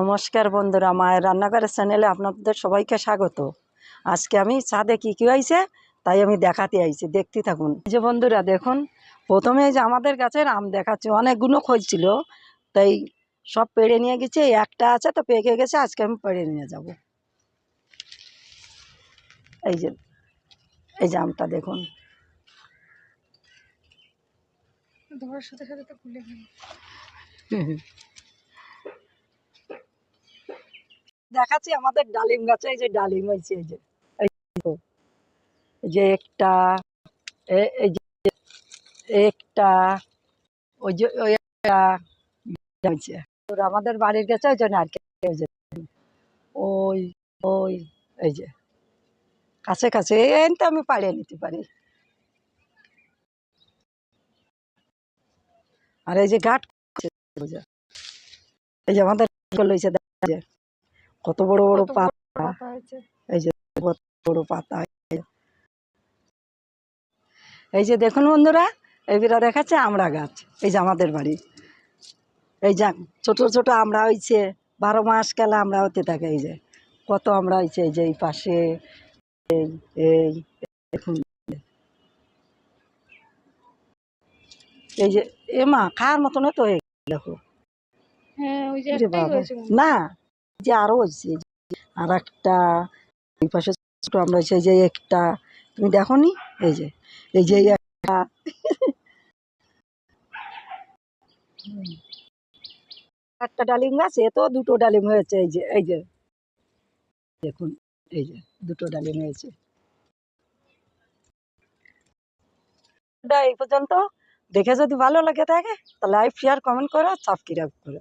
নমস্কার বন্ধুরা মায়ের রান্নাঘরের চ্যানেলে আপনাদের সবাইকে স্বাগত। আজকে আমি ছাদে কী কী হয়েছে তাই আমি দেখাতে আইছি দেখতে থাকুন। যে বন্ধুরা দেখুন প্রথমে যে আমাদের গাছের আম দেখাচ্ছি অনেকগুলো খোঁজছিল তাই সব পেড়ে নিয়ে গেছে একটা আছে তো পেকে গেছে আজকে আমি পেড়ে নিয়ে যাব। এই যে এই যে আমটা দেখুন। ধরার সাথে সাথে তো খুলে দেখাচ্ছি আমাদের ডালিম গাছে, এই যে ডালিম হয়েছে, এই যে যে একটা এই যে একটা, ওই যে, ওই একটা হয়েছে। আমাদের বাড়ির কাছে ওই জন্য আর ওই ওই এই যে, কাছে কাছে, এই তো আমি পাড়িয়ে নিতে পারি। আর এই যে ঘাট এই যে আমাদের লইছে দেখা যায় কত বড় বড় কত পাতা। পাতা হয়েছে। বড় পাতা। এই যে দেখুন বন্ধুরা এইগুলা দেখাচ্ছে আমড়া গাছ এই যে আমাদের বাড়ি। এই যে ছোট ছোট আমড়া হয়েছে বারো মাস কালে আমরা হতে থাকে এই যে কত আমরা হয়েছে এই যে এই পাশে এই এই দেখুন। এই যে এ মা খাওয়ার মতন তো দেখো। হ্যাঁ যে। না এই যে আরও হয়েছে আর একটা এই পাশে ছোট আমরা হয়েছে যে একটা, তুমি দেখো নি এই যে এই যে একটা। একটা ডালিম গাছ, এ তো দুটো ডালিম হয়েছে, এই যে এই যে। দেখুন, এই যে, দুটো ডালিম হয়েছে। এই পর্যন্ত। দেখে যদি ভালো লাগে থাকে তাহলে লাইক শেয়ার কমেন্ট করো সাবস্ক্রাইব করো।